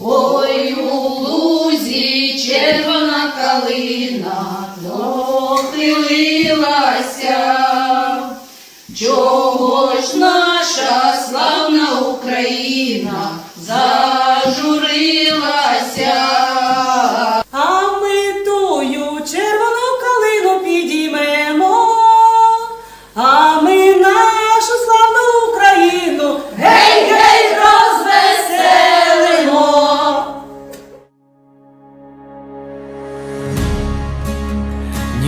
Ой, у лузі червона калина похилилася. Чого ж наша славна Україна зажурилася?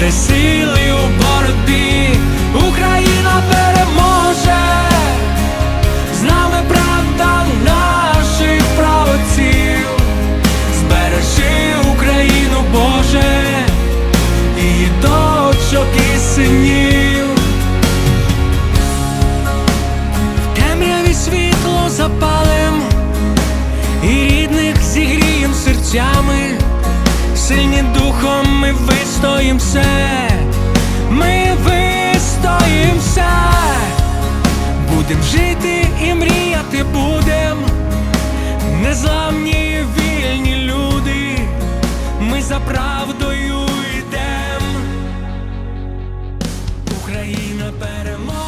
Дай сили у боротьбі, Україна переможе, з нами правда наших правоців, збережи Україну, Боже, і дочок і синів. В темряві світло запалим, Україна переможе.